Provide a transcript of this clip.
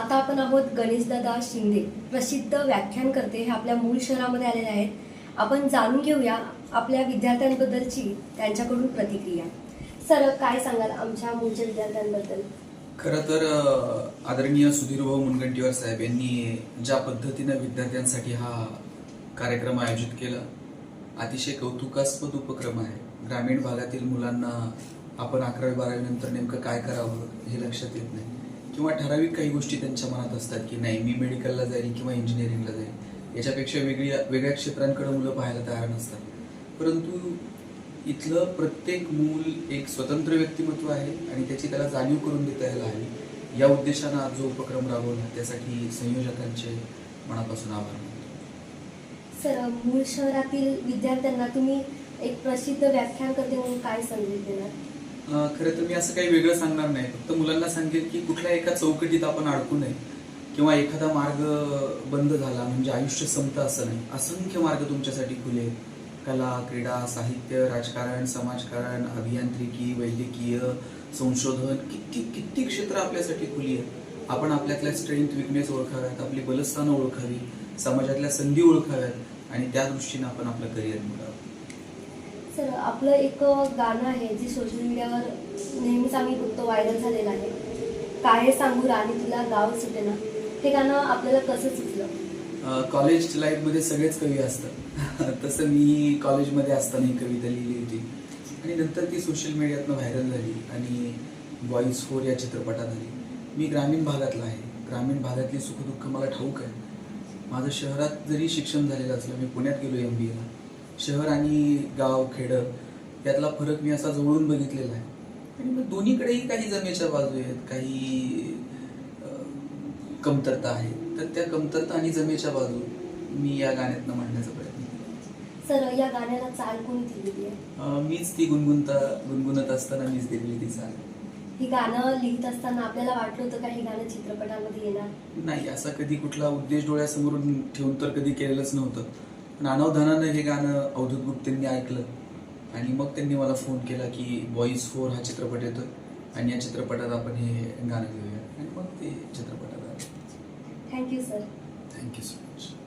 आता आपण आहोत गणेशदादा शिंदे. प्रसिद्ध व्याख्यान करते हे आपल्या मूळ शहरामध्ये आलेले आहेत. आपण जाणून घेऊया आपल्या विद्यार्थ्यांबद्दलची त्यांच्याकडून प्रतिक्रिया. सर काय सांगाल आमच्या मूळच्या विद्यार्थ्यांबद्दल? खरं तर आदरणीय आदरणीय सुधीरभाऊ मुनगंटीवार साहेब यांनी ज्या पद्धतीनं विद्यार्थ्यांसाठी हा कार्यक्रम आयोजित केला अतिशय कौतुकास्पद उपक्रम आहे. ग्रामीण भागातील मुलांना आपण अकरावी बारावी नंतर नेमकं काय करावं हे लक्षात येत नाही. किंवा ठराविक काही गोष्टी त्यांच्या मनात असतात की नाही मी मेडिकलला जाईल किंवा इंजिनिअरिंगला जाईल याच्यापेक्षा वेगळी वेगळ्या क्षेत्रांकडे मुलं पाहायला तयार नसतात. परंतु इथलं प्रत्येक मूल एक स्वतंत्र व्यक्तिमत्व आहे आणि त्याची त्याला जाणीव करून देता यायला हवी. या उद्देशानं आज जो उपक्रम राबवला त्यासाठी संयोजकांचे मनापासून आभार सर मूळ शहरातील विद्यार्थ्यांना तुम्ही एक प्रसिद्ध व्याख्यान करते म्हणून काय संदेश देणार? खरं तर मी असं काही वेगळं सांगणार नाही. फक्त मुलांना सांगेल की कुठल्या एका चौकटीत आपण अडकू नये किंवा एखादा मार्ग बंद झाला म्हणजे आयुष्य संपतं असं नाही. असंख्य मार्ग तुमच्यासाठी खुले आहेत. कला क्रीडा साहित्य राजकारण समाजकारण अभियांत्रिकी वैद्यकीय संशोधन किती किती क्षेत्र आपल्यासाठी खुली आहेत. आपण आपल्यातल्या स्ट्रेंथ विकनेस ओळखाव्यात आपली बलस्थानं ओळखावी समाजातल्या संधी ओळखाव्यात आणि त्या दृष्टीनं आपण आपलं करिअर निवडावं. सर आपलं एक गाणं आहे जे सोशल मीडियावर नेहमीच आम्ही बघतो व्हायरल झालेलं आहे. काय सांगू राणी तुला गाव सुटेना हे गाणं आपल्याला कसं सुचलं? कॉलेज लाईफमध्ये सगळेच कवी असतात. तसं मी कॉलेजमध्ये असताना ही कविता लिहिली होती. आणि नंतर ती सोशल मीडियातनं व्हायरल झाली आणि बॉईज फोर या चित्रपटात आली. मी ग्रामीण भागातला आहे. ग्रामीण भागातली सुखदुःख मला ठाऊक आहे. माझं शहरात जरी शिक्षण झालेलं असलं मी पुण्यात गेलो एम बी एला शहर आणि गाव खेडं यातला फरक मी असा जवळून बघितलेला आहे. आणि मग दोन्हीकडेही काही जमेच्या बाजू आहेत काही कमतरता आहे. तर त्या कमतरता आणि जमेच्या बाजू मी या गाण्यातनं मांडण्याचा प्रयत्न केला सर या गाण्याला चाल कोणी दिलेली आहे? अं, मीच ती गुणगुणता गुणगुणत असताना मीच दिलेली ती चाल. ही गाणं लिहित असताना आपल्याला वाटलं होतं का हे गाणं चित्रपटामध्ये येणार? नाही असा कधी कुठला उद्देश डोळ्यासमोरून ठेवून तर कधी केलेलंच नव्हतं. पण अनावधानानं हे गाणं अवधूत गुप्तेंनी ऐकलं. आणि मग त्यांनी मला फोन केला की बॉईज फोर हा चित्रपट येतो आणि या चित्रपटात आपण हे गाणं घेऊया. आणि मग ते चित्रपटात आलं. Thank you sir thank you so much